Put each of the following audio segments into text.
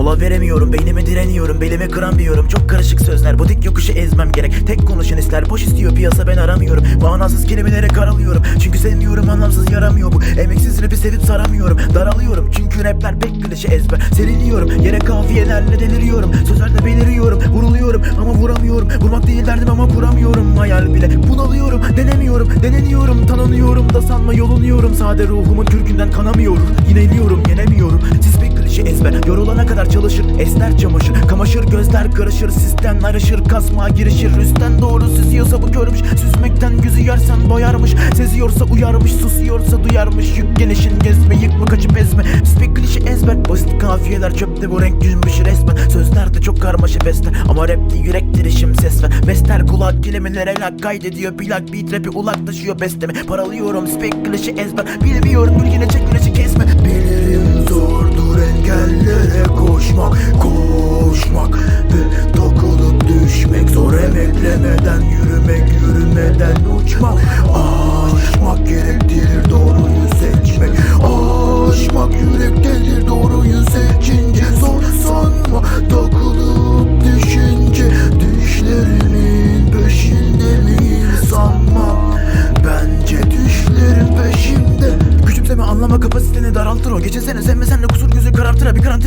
cevabı veremiyorum Beynime direniyorum belime kıramıyorum Çok karışık sözler bu dik yokuşu ezmem gerek. Tek konuşan ister boş istiyor piyasa ben aramıyorum. Manasız kelimelere karalıyorum. Çünkü sevmiyorum anlamsız yaramıyor bu. Emeksiz rapi sevip saramıyorum. Daralıyorum çünkü rapler pek klişe ezber. Seriliyorum yere kafiyelerle deliriyorum. Sözlerde beliriyorum vuruluyorum ama vuramıyorum. Vurmak değil derdim ama kuramıyorum. Hayal bile bunalıyorum denemiyorum Deneniyorum. Tanınıyorum da sanma yolunuyorum. Sade ruhumun kürkünden kanamıyorum Yineliyorum yenemiyorum. Siz klişe ezber. Yorulana kadar çalışır esner çamaşır. Kamaşır gözler karışır sistem ayrışır Kasma girişir. Üstten doğru süzüyorsa bu görmüş Süzmekten yüzü yersen boyarmış. Seziyorsa uyarmış susuyorsa duyarmış. Yük genişin gezme yıkma kaçıp ezme. Bir klişe ezber. Basit kafiyeler çöpte bu renk cümbüş resmen. Sözlerde çok karmaşa beste Ama rapte yürek dirişim ses ver. Bester kulak kelimelere lak kaydediyor. Plak beat rapi ulak taşıyor besteme. Paralıyorum spek klişe ezber. Bilmiyorum ülkene çek güneşi kesme. Bilirim zordur engellere koşmak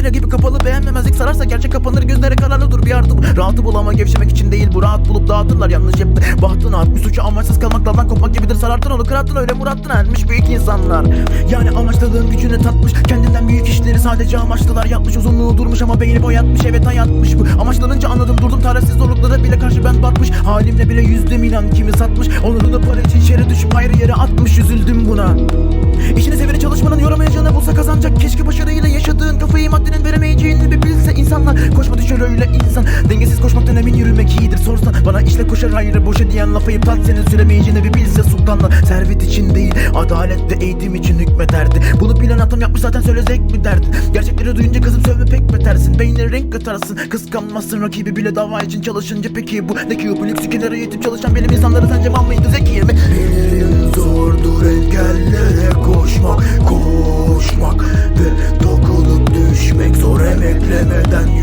karartır ha. Bir karantina gibi kapalı beğenmemezlik sararsa Gerçek kapanır gözleri kararlı dur bir yardım Rahatı bul ama gevşemek için değil bu. Rahat bulup dağıtırlar yanlış hep Bahtına atmış suçu amaçsız kalmak daldan kopmak gibidir. Sarartın onu kırattın öyle murattına ermiş büyük insanlar. Yani amaçladığın gücünü tatmış Kendinden büyük işleri sadece amaçlılar yapmış. Uzunluğu durmuş ama beyni boyatmış evet hayatmış bu. Amaçlanınca anladım durdum tarihsiz zorluklara bile karşı ben bakmış. Halimle bile yüzdüm inan kimi satmış. Onurunu para için şere düşüp ayrı yere atmış öyle insan. Dengesiz koşmaktan emin yürümek iyidir. Sorsan Bana işle koşar hayır boşa diyen lafı iptal Senin süremeyeceğini bir bilse sultanlar Servet için değil adalette eğitim için hükmederdi. Bunu bilen atam yapmış zaten söyle zevk mi derdin Gerçekleri duyunca kızım sövme pek betersin. Beynine renk katarsın. Kıskanmazsın rakibi bile dava için çalışınca. Peki bu Ne ki bu lüks kenara yetip çalışan benim insanları sence mal mıydı? Zeki mi? Bilirim zordur engellere koşmak. Koşmak ve takılıp düşmek. Zor emeklemeden yürümek